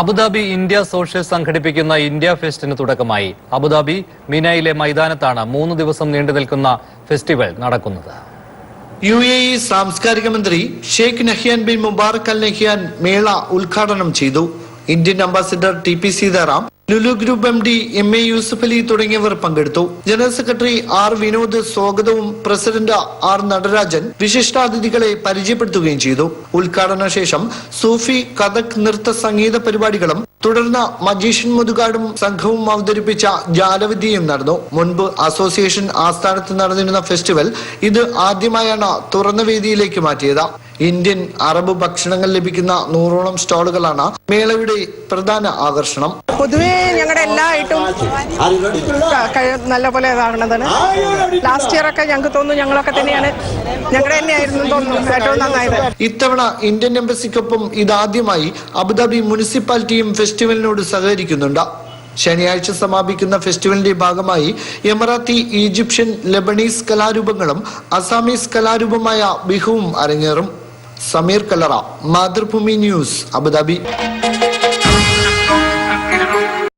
Abu Dhabi India social സംഘടിപ്പിക്കുന്ന India ഫെസ്റ്റിന് തുടക്കമായി. അബുദാബി മിനയിലെ മൈതാനത്താണ് മൂന്ന് ദിവസം നീണ്ടു നിൽക്കുന്ന ഫെസ്റ്റിവൽ നടക്കുന്നത്. യു എ ഇ സാംസ്കാരിക മന്ത്രി Sheikh Nahyan bin Mubarak Al Nahyan മേള ഉദ്ഘാടനം ചെയ്തു. Indian ambassador T P Sitaram Lulu group M D M A Yusuf Ali തുടങ്ങിയവർ പങ്കെടുത്തു. ജനറൽ സെക്രട്ടറി ആർ വിനോദ് സ്വാഗതവും പ്രസിഡന്റ് ആർ നടരാജൻ വിശിഷ്ടാതിഥികളെ പരിചയപ്പെടുത്തുകയും ചെയ്തു. ഉദ്ഘാടന ശേഷം സൂഫി കഥക് നൃത്ത സംഗീത പരിപാടികളും തുടർന്ന് മജീഷ്യൻ മുതുകാടും സംഘവും അവതരിപ്പിച്ച ജാലവിദ്യയും നടന്നു. മുൻപ് അസോസിയേഷൻ ആസ്ഥാനത്ത് നടന്നിരുന്ന ഫെസ്റ്റിവൽ ഇത് ആദ്യമായാണ് തുറന്ന വേദിയിലേക്ക് മാറ്റിയത്. ഇന്ത്യൻ അറബ് ഭക്ഷണങ്ങൾ ലഭിക്കുന്ന നൂറോളം സ്റ്റാളുകളാണ് മേളയുടെ പ്രധാന ആകർഷണം. പൊതുവേ ഞങ്ങളുടെ എല്ലാ ഐറ്റവും നല്ല പോലെ ഇതാകണതാണ്. ലാസ്റ്റ് ഇയർ ഒക്കെ ഞങ്ങൾക്ക് തോന്നുന്നു ഞങ്ങളൊക്കെ തന്നെയാണ്. ഞങ്ങളുടെ തന്നെയായിരുന്നു തോന്നുന്നു ഏറ്റവും നന്നായത്. ഇത്തവണ ഇന്ത്യൻ എംബസിക്കൊപ്പം ഇതാദ്യമായി അബുദാബി മുനിസിപ്പാലിറ്റിയും ഫെസ്റ്റിവലിനോട് സഹകരിക്കുന്നുണ്ട്. ശനിയാഴ്ച സമാപിക്കുന്ന ഫെസ്റ്റിവലിന്റെ ഭാഗമായി എമറാത്തി ഈജിപ്ഷ്യൻ ലെബനീസ് കലാരൂപങ്ങളും അസാമീസ് കലാരൂപമായ ബിഹുവും അരങ്ങേറും. Sameer Kallara Mathrubhumi news Abu Dhabi.